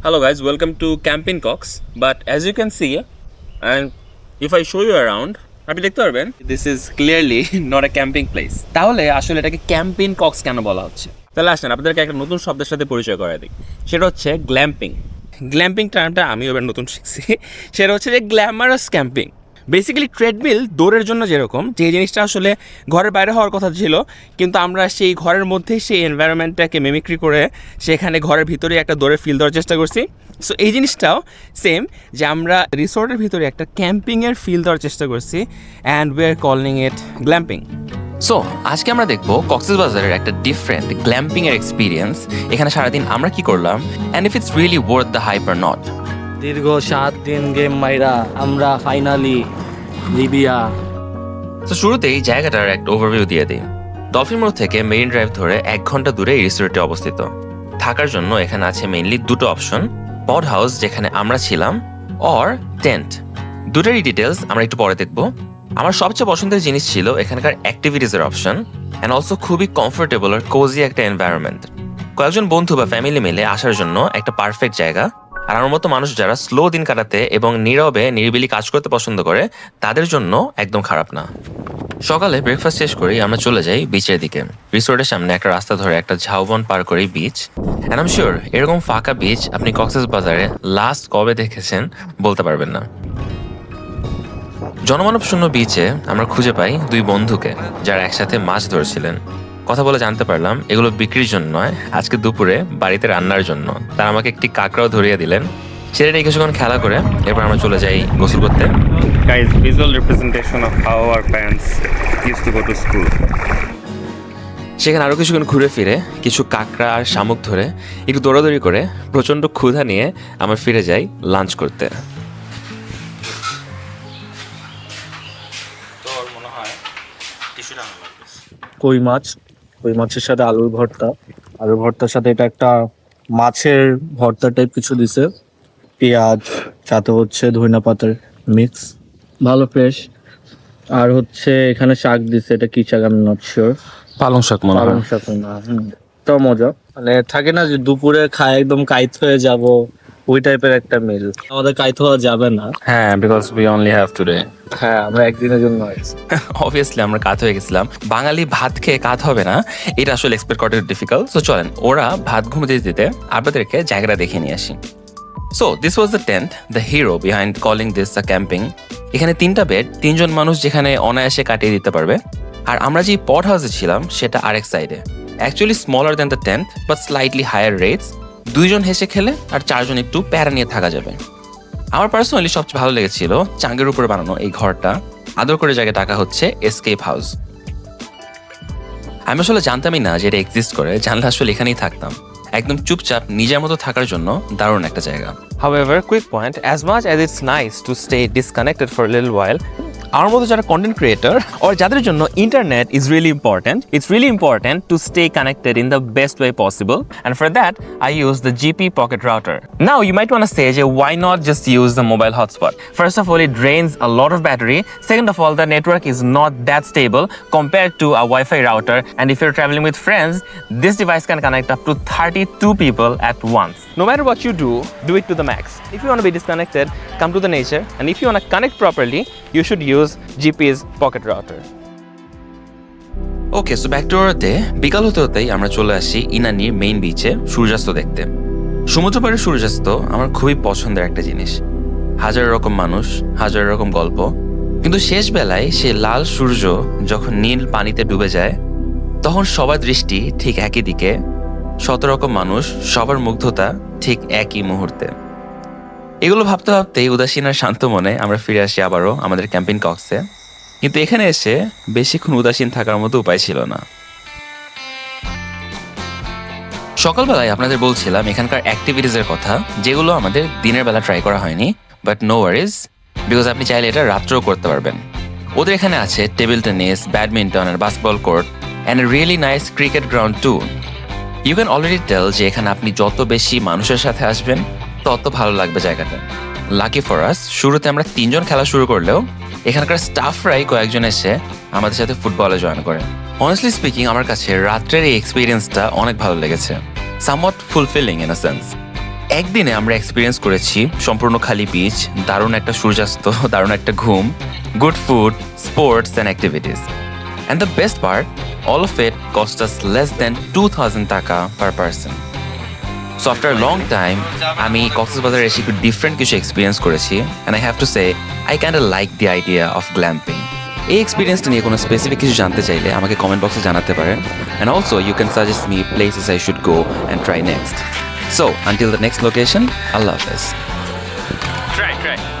Hello guys, welcome to Camping Cox. But as you can see, and if I show you around, আপনি দেখতে পারবেন this is clearly not a camping place তাহলে আসলে এটাকে camping Cox কেন বলা হচ্ছে? তাহলে আসেন আপনাদেরকে একটা নতুন শব্দের সাথে পরিচয় করাই দিই। সেটা হচ্ছে গ্ল্যাম্পিং গ্ল্যাম্পিং টার্মটা আমিও এবার নতুন শিখছি। সেটা হচ্ছে যে গ্ল্যামারাস ক্যাম্পিং বেসিক্যালি ট্রেডমিল দৌড়ের জন্য যেরকম, যে জিনিসটা আসলে ঘরের বাইরে হওয়ার কথা ছিল, কিন্তু আমরা সেই ঘরের মধ্যে সেই এনভায়রনমেন্টটাকে মেমিক্রি করে সেখানে ঘরের ভিতরে একটা দৌড়ের ফিল দেওয়ার চেষ্টা করছি। সো এই জিনিসটাও সেম যে আমরা রিসোর্টের ভিতরে একটা ক্যাম্পিংয়ের ফিল দেওয়ার চেষ্টা করছি and we are calling it glamping so আজকে আমরা দেখব কক্সেস বাজারের একটা ডিফারেন্ট গ্ল্যাম্পিং এর এক্সপিরিয়েন্স এখানে সারাদিন আমরা কি করলাম? And if it's really worth the hype or not দীর্ঘ সাত দিন গেম মাইরা আমরা ফাইনালি লিবিয়া। তো শুরুতেই জায়গাটার একটা ওভারভিউ দিয়ে দিই। ডলফিন মোড় থেকে মেরিন ড্রাইভ ধরে এক ঘণ্টা দূরে এই রিসোর্টটি অবস্থিত। থাকার জন্য এখানে আছে মেইনলি দুটো অপশন পড হাউস যেখানে আমরা ছিলাম অর টেন্ট দুটোরই ডিটেলস আমরা একটু পরে দেখব। আমার সবচেয়ে পছন্দের জিনিস ছিল এখানকার অ্যাক্টিভিটিসের অপশন অ্যান্ড অলসো খুবই কমফোর্টেবল আর কোজি একটা এনভায়রনমেন্ট কয়েকজন বন্ধু বা ফ্যামিলি মিলে আসার জন্য একটা পারফেক্ট জায়গা আর আমার মতো মানুষ যারা স্লো দিন কাটাতে এবং নীরবে, নিরিবিলি কাজ করতে পছন্দ করে, তাদের জন্য একদম খারাপ না। সকালে ব্রেকফাস্ট শেষ করেই আমরা চলে যাই বিচের দিকে। রিসোর্টের সামনে একটা রাস্তা ধরে একটা ঝাউবন পার করেই বিচ অ্যান্ড আম শিওর এরকম ফাঁকা বিচ আপনি কক্সেস বাজারে লাস্ট কবে দেখেছেন বলতে পারবেন না। জনমানব শূন্য বিচে আমরা খুঁজে পাই দুই বন্ধুকে, যারা একসাথে মাছ ধরছিলেন। কথা বলে জানতে পারলাম এগুলো বিক্রির জন্য নয় আজকে দুপুরে বাড়িতে রান্নার জন্য। তারা আমাকে একটি কাঁকড়াও ধরিয়ে দিলেন। সেটা নিয়ে কিছুক্ষণ খেলা করে এরপর আমরা চলে যাই গোসল করতে। Guys visual representation of how our parents used to go to school. সেখানে আরও কিছুক্ষণ ঘুরে ফিরে কিছু কাঁকড়া আর শামুক ধরে একটু দৌড়াদৌড়ি করে প্রচণ্ড ক্ষুধা নিয়ে আমরা ফিরে যাই লাঞ্চ করতে। মনে হয় কই মাছ? কই মাছের সাথে আলুর ভর্তা। আলুর ভর্তার সাথে এটা একটা মাছের ভর্তা টাইপ কিছু দিছে। পেঁয়াজ সাথে হচ্ছে ধনিয়া পাতার মিক্স ভালো ফ্রেশ আর হচ্ছে এখানে শাক দিছে এটা কি শাক আমি নট শিওর পালং শাক মনে পালং শাক না হুম। তো মজা। মানে থাকে না যে দুপুরে খায় একদম কাইত হয়ে যাব ওই টাইপের একটা মিল আমাদের কাইত যাবে না। হ্যাঁ because we only have today হ্যাঁ আমরা একদিনের জন্য আছি। অবভিয়াসলি আমরা কাত হয়ে গেছিলাম। বাঙালি ভাত খেয়ে কাত হবে না এটা আসলে এক্সপেক্ট করা ডিফিকাল্ট সো চলেন ওরা ভাত ঘুম দিতে দিতে আপনাদেরকে জায়গাটা দেখে নিয়ে আসি। So this was the tent the hero behind calling this the camping এখানে তিনটা বেড তিনজন মানুষ যেখানে অনায়াসে কাটিয়ে দিতে পারবে। আর আমরা যে পট হাউসে ছিলাম সেটা আরেক সাইডে actually smaller than the tent but slightly higher rates দুইজন হেসে খেলে আর চারজন একটু প্যারা নিয়ে থাকা যাবে। আমার পার্সোনালি সবচেয়ে ভালো লেগেছিল চাঙ্গের উপরে বানানো এই ঘরটা। আদর করে জায়গায় টাকা হচ্ছে এসকেপ হাউস আমি আসলে জানতামই না যে এটা এক্সিস্ট করে জানলে আসলে এখানেই থাকতাম। একদম চুপচাপ নিজের মতো থাকার জন্য দারুণ একটা জায়গা। However, quick point as much as it's to stay disconnected for a little while, আমার মতো যারা কন্টেন্ট ক্রিয়েটর or যাদের জন্য internet is really important it's really important to stay connected in the best way possible and for that I use the GP pocket router now you might wanna say যে why not just use the mobile hotspot first of all it drains a lot of battery second of all the network is not that stable compared to a Wi-Fi router. And if you're traveling with friends, this device can connect up to 32 people at once. No matter what you do do it to the max. If you want to be disconnected, come to the nature. And if you want to connect properly, you should use GP's pocket router. Okay so back to day বিকাল হতে হতেই আমরা চলে আসি ইনানির main বিচে সূর্যাস্ত দেখতে। সমুদ্র পাড়ের সূর্যাস্ত আমার খুবই পছন্দের একটা জিনিস। হাজার রকম মানুষ, হাজার রকম গল্প। কিন্তু শেষ বেলায় সে লাল সূর্য যখন নীল পানিতে ডুবে যায়, তখন সবার দৃষ্টি ঠিক একই দিকে। শত রকম মানুষ, সবার মুগ্ধতা ঠিক একই মুহূর্তে। এগুলো ভাবতে ভাবতেই উদাসীন আর শান্ত মনে আমরা ফিরে আসি আবারও আমাদের ক্যাম্পিং কক্সে। কিন্তু এখানে এসে বেশিক্ষণ উদাসীন থাকার মতো উপায় ছিল না। সকালবেলায় আপনাদের বলছিলাম এখানকার অ্যাক্টিভিটিসের কথা, যেগুলো আমাদের দিনের বেলা ট্রাই করা হয়নি বাট নো ওয়ারিজ বিকজ আপনি চাইলে এটা রাত্রেও করতে পারবেন। ওদের এখানে আছে table tennis badminton R basketball court and really nice cricket ground too you can already tell যে এখানে আপনি যত বেশি মানুষের সাথে আসবেন, তত ভালো লাগবে জায়গাটা। লাকি ফর আস শুরুতে আমরা তিনজন খেলা শুরু করলেও এখানকার স্টাফরাই কয়েকজন এসে আমাদের সাথে ফুটবলে জয়েন করে। অনেস্টলি স্পিকিং আমার কাছে রাত্রের এই এক্সপিরিয়েন্সটা অনেক ভালো লেগেছে। Somewhat fulfilling in a sense একদিনে আমরা এক্সপিরিয়েন্স করেছি সম্পূর্ণ খালি বিচ দারুণ একটা সূর্যাস্ত, দারুণ একটা ঘুম good food sports and activities and the best part all of it cost us less than two thousand taka per person so after long time আমি কক্সবাজারে এসে একটু ডিফারেন্ট কিছু এক্সপিরিয়েন্স করেছি and I have to say I kinda like the idea of glamping এই এক্সপিরিয়েন্সটা নিয়ে কোনো স্পেসিফিক কিছু জানতে চাইলে আমাকে কমেন্ট বক্সে জানাতে পারেন and also you can suggest me places I should go and try next so until the next location আল্লাহ হাফেজ Try, try.